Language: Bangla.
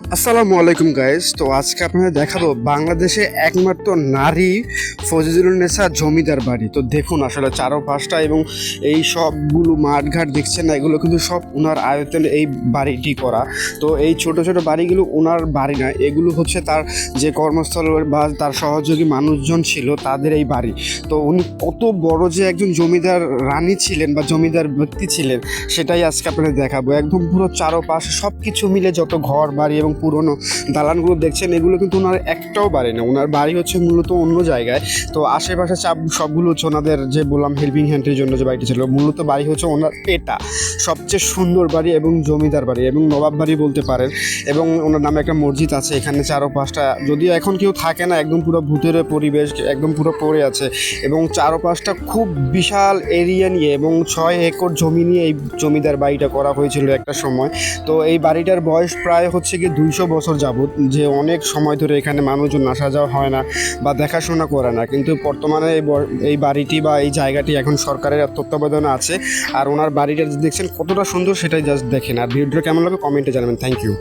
আসসালামু আলাইকুম গাইজ তো আজকে আপনাদের দেখাবো বাংলাদেশে একমাত্র নারী ফজিজুলনেসা জমিদার বাড়ি। তো দেখুন আসলে চারোপাশটা এবং এই সবগুলো মাঠঘাট দেখছেন না, এগুলো কিন্তু সব ওনার আয়তনে এই বাড়িটি করা। তো এই ছোট ছোট বাড়িগুলো ওনার বাড়ি না, এগুলো হচ্ছে তার যে কর্মস্থল বা তার সহযোগী মানুষজন ছিল তাদের এই বাড়ি। তো উনি কত বড় যে একজন জমিদার রানী ছিলেন বা জমিদার ব্যক্তি ছিলেন, সেটাই আজকে আপনাদের দেখাবো। একদম পুরো চারোপাশে সব কিছু মিলে যত ঘর বাড়ি এবং পুরনো দালানগুলো দেখছেন, এগুলো কিন্তু ওনার একটাও বাড়ি না। ওনার বাড়ি হচ্ছে মূলত অন্য জায়গায়। তো আশেপাশে চাপ সবগুলো হচ্ছে ওনাদের যে বললাম হেল্পিং হ্যান্ডের জন্য যে বাড়িটি ছিল, মূলত বাড়ি হচ্ছে ওনার এটা, সবচেয়ে সুন্দর বাড়ি এবং জমিদার বাড়ি এবং নবাব বাড়ি বলতে পারেন এবং ওনার নামে একটা মসজিদ আছে, এখানে চারো পাঁচটা যদিও এখন কেউ থাকে না, একদম পুরো ভূতের পরিবেশ, একদম পুরো পড়ে আছে এবং চারো পাঁচটা খুব বিশাল এরিয়া নিয়ে এবং ছয় একর জমি নিয়ে এই জমিদার বাড়িটা করা হয়েছিল একটা সময়। তো এই বাড়িটার বয়স প্রায় হচ্ছে কি দুইশো বছর যাবত যে অনেক সময় ধরে এখানে মানুষজন আসা যাওয়া হয় না বা দেখাশোনা করে না। কিন্তু বর্তমানে এই এই বাড়িটি বা এই জায়গাটি এখন সরকারের তত্ত্বাবধানে আছে। আর ওনার বাড়িটা দেখছেন কতটা সুন্দর সেটাই জাস্ট দেখেন। আর ভিডিওটা কেমন লাগবে কমেন্টে জানাবেন। Thank you